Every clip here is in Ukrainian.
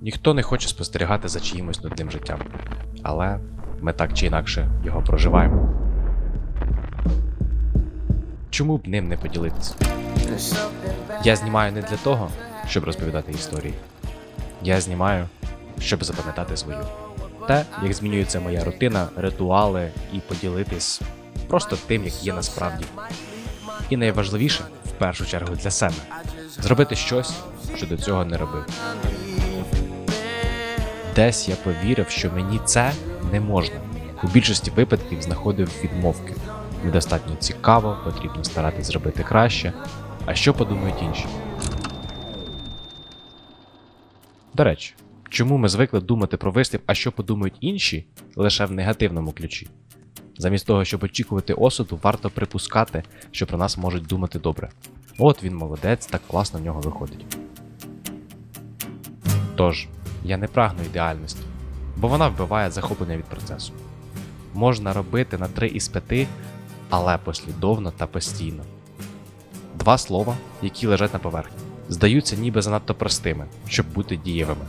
Ніхто не хоче спостерігати за чиїмось нудним життям. Але ми так чи інакше його проживаємо. Чому б ним не поділитися? Я знімаю не для того, щоб розповідати історії. Я знімаю, щоб запам'ятати свою. Те, як змінюється моя рутина, ритуали і поділитись просто тим, як є насправді. І найважливіше, в першу чергу, для себе зробити щось, що до цього не робив. Десь я повірив, що мені це не можна. У більшості випадків знаходив відмовки. Недостатньо цікаво, потрібно старатись зробити краще. А що подумають інші? До речі, чому ми звикли думати про вислів, а що подумають інші лише в негативному ключі? Замість того, щоб очікувати осуду, варто припускати, що про нас можуть думати добре. От він молодець, так класно в нього виходить. Тож, я не прагну ідеальності, бо вона вбиває захоплення від процесу. Можна робити на 3 із 5, але послідовно та постійно. Два слова, які лежать на поверхні, здаються ніби занадто простими, щоб бути дієвими.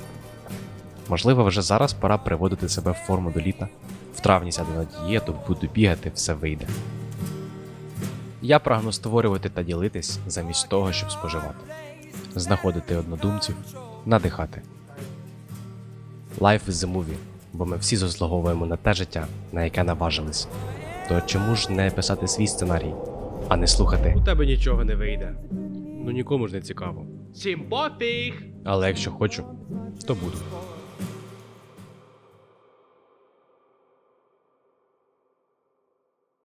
Можливо, вже зараз пора приводити себе в форму до літа. В травні сяду на дієту, буду бігати, все вийде. Я прагну створювати та ділитись замість того, щоб споживати, знаходити однодумців, надихати. Life is a movie, бо ми всі заслуговуємо на те життя, на яке наважились. То чому ж не писати свій сценарій, а не слухати? У тебе нічого не вийде. Ну нікому ж не цікаво. Всім пофіг! Але якщо хочу, то буду.